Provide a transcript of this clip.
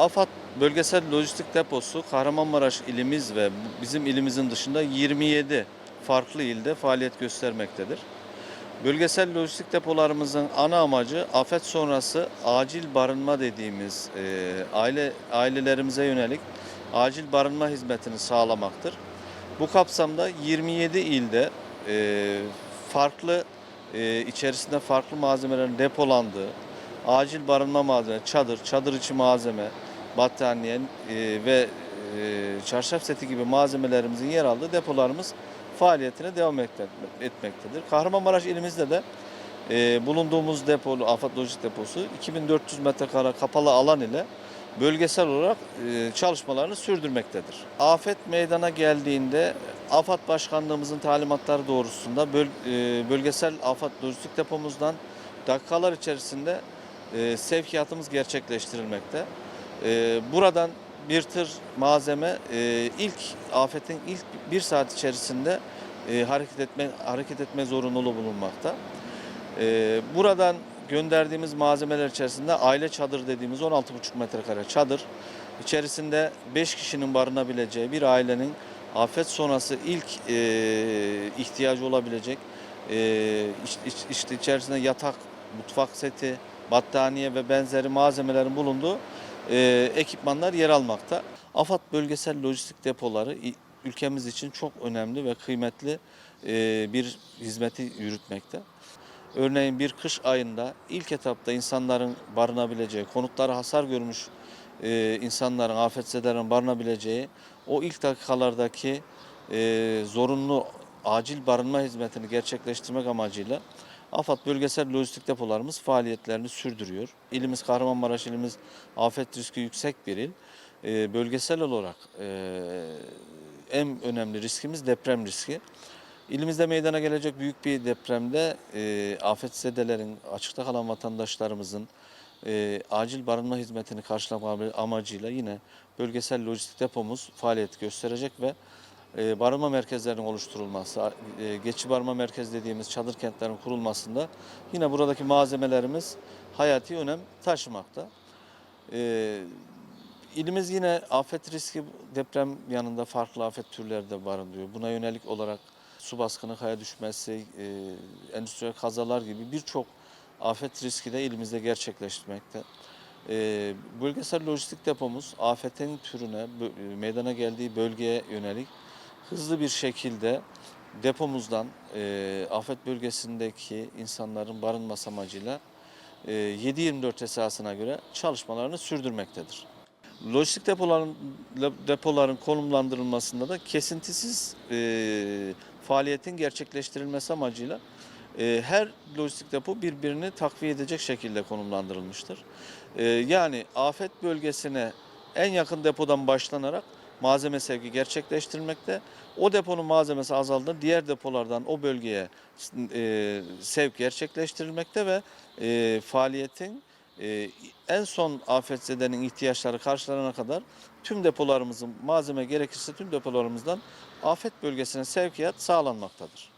AFAD Bölgesel Lojistik Deposu Kahramanmaraş ilimiz ve bizim ilimizin dışında 27 farklı ilde faaliyet göstermektedir. Bölgesel lojistik depolarımızın ana amacı afet sonrası acil barınma dediğimiz e, aile ailelerimize yönelik acil barınma hizmetini sağlamaktır. Bu kapsamda 27 ilde e, farklı e, içerisinde farklı malzemelerin depolandığı acil barınma malzeme, çadır, çadır içi malzeme, battaniye e, ve e, çarşaf seti gibi malzemelerimizin yer aldığı depolarımız faaliyetine devam etme- etmektedir. Kahramanmaraş ilimizde de e, bulunduğumuz depo, Afat Lojistik Deposu 2400 metrekare kapalı alan ile bölgesel olarak çalışmalarını sürdürmektedir. Afet meydana geldiğinde AFAD Başkanlığımızın talimatları doğrultusunda böl- bölgesel AFAD Lojistik Depomuzdan dakikalar içerisinde sevkiyatımız gerçekleştirilmekte. E, buradan bir tır malzeme e, ilk afetin ilk bir saat içerisinde e, hareket etme hareket etme zorunluluğu bulunmakta. E, buradan gönderdiğimiz malzemeler içerisinde aile çadır dediğimiz 16,5 metrekare çadır. İçerisinde 5 kişinin barınabileceği bir ailenin afet sonrası ilk e, ihtiyacı olabilecek e, iç- işte içerisinde yatak, mutfak seti, battaniye ve benzeri malzemelerin bulunduğu e, ekipmanlar yer almakta. AFAD bölgesel lojistik depoları ülkemiz için çok önemli ve kıymetli e, bir hizmeti yürütmekte. Örneğin bir kış ayında ilk etapta insanların barınabileceği, konutları hasar görmüş e, insanların, afetzedelerin barınabileceği o ilk dakikalardaki e, zorunlu acil barınma hizmetini gerçekleştirmek amacıyla AFAD bölgesel lojistik depolarımız faaliyetlerini sürdürüyor. İlimiz Kahramanmaraş ilimiz afet riski yüksek bir il. E, bölgesel olarak e, en önemli riskimiz deprem riski. İlimizde meydana gelecek büyük bir depremde e, afetzedelerin, açıkta kalan vatandaşlarımızın e, acil barınma hizmetini karşılamak amacıyla yine bölgesel lojistik depomuz faaliyet gösterecek ve barınma merkezlerinin oluşturulması, e, geçici barınma merkezi dediğimiz çadır kentlerin kurulmasında yine buradaki malzemelerimiz hayati önem taşımakta. E, İlimiz yine afet riski deprem yanında farklı afet türleri de barındırıyor. Buna yönelik olarak su baskını, kaya düşmesi, e, endüstriyel kazalar gibi birçok afet riski de ilimizde gerçekleştirmekte. E, bölgesel lojistik depomuz afetin türüne, e, meydana geldiği bölgeye yönelik hızlı bir şekilde depomuzdan e, afet bölgesindeki insanların barınması amacıyla e, 7-24 esasına göre çalışmalarını sürdürmektedir. Lojistik depoların depoların konumlandırılmasında da kesintisiz e, faaliyetin gerçekleştirilmesi amacıyla e, her lojistik depo birbirini takviye edecek şekilde konumlandırılmıştır. E, yani afet bölgesine en yakın depodan başlanarak malzeme sevki gerçekleştirilmekte. O deponun malzemesi azaldığında diğer depolardan o bölgeye e, sevk gerçekleştirilmekte ve e, faaliyetin ee, en son afetzedenin ihtiyaçları karşılanana kadar tüm depolarımızın malzeme gerekirse tüm depolarımızdan afet bölgesine sevkiyat sağlanmaktadır.